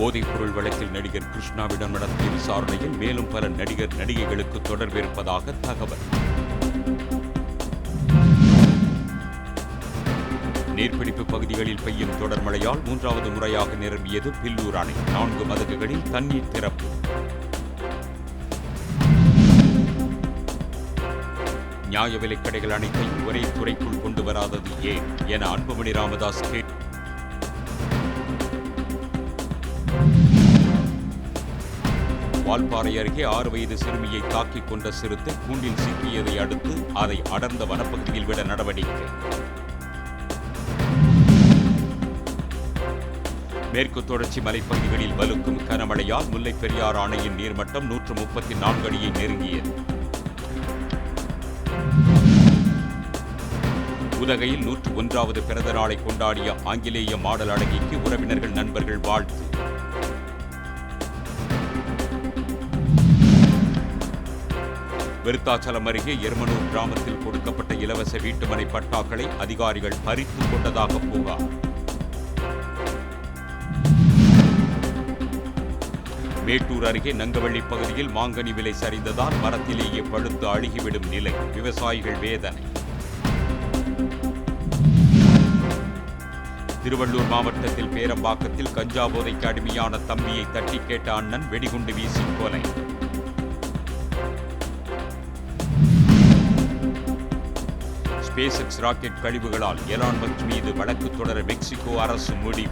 போதைப்பொருள் வழக்கில் நடிகர் கிருஷ்ணாவிடம் நடத்திய விசாரணையில் மேலும் பல நடிகர் நடிகைகளுக்கு தொடர்பு இருப்பதாக தகவல். நீர்பிடிப்பு பகுதிகளில் பெய்யும் தொடர் மழையால் மூன்றாவது முறையாக நிரம்பியது பில்லூர் அணை. நான்கு மதகுகளில் தண்ணீர் திறப்பு. நியாய விலைக்கடைகள் அனைத்தையும் ஒரே துறைக்குள் கொண்டு வராதது ஏன்? என அன்புமணி ராமதாஸ் கேட்டு வால்பாறை அருகே ஆறு வயது சிறுமியை தாக்கிக் கொண்ட சிறுத்தை கூண்டில் சிக்கியதை அடுத்து அதை அடர்ந்த வனப்பகுதியில் விட நடவடிக்கை. மேற்கு தொடர்ச்சி மலைப்பகுதிகளில் வலுக்கும் கனமழையால் முல்லைப் பெரியாறு அணையின் நீர்மட்டம் நூற்று முப்பத்தி நான்கு அடியை நெருங்கியது. உதகையில் நூற்று ஒன்றாவது பிறந்த நாளை கொண்டாடிய ஆங்கிலேய மாடல் அழகிக்கு உறவினர்கள் நண்பர்கள் வாழ்த்து. விருத்தாச்சலம் அருகே எருமனூர் கிராமத்தில் கொடுக்கப்பட்ட இலவச வீட்டுமனை பட்டாக்களை அதிகாரிகள் பறித்துக் கொண்டதாக புகார். மேட்டூர் அருகே நங்கவள்ளி பகுதியில் மாங்கனி விலை சரிந்ததால் மரத்திலேயே பழுத்து அழுகிவிடும் நிலை. விவசாயிகள் வேதனை. திருவள்ளூர் மாவட்டத்தில் பேரம்பாக்கத்தில் கஞ்சா போதைக்கு அடிமையான தம்பியை தட்டி கேட்ட அண்ணன் வெடிகுண்டு வீசி கொலை. ஸ்பேஸ் எக்ஸ் ராக்கெட் கழிவுகளால் எலான் மஸ்க் மீது வழக்கு தொடர மெக்சிகோ அரசு முடிவு.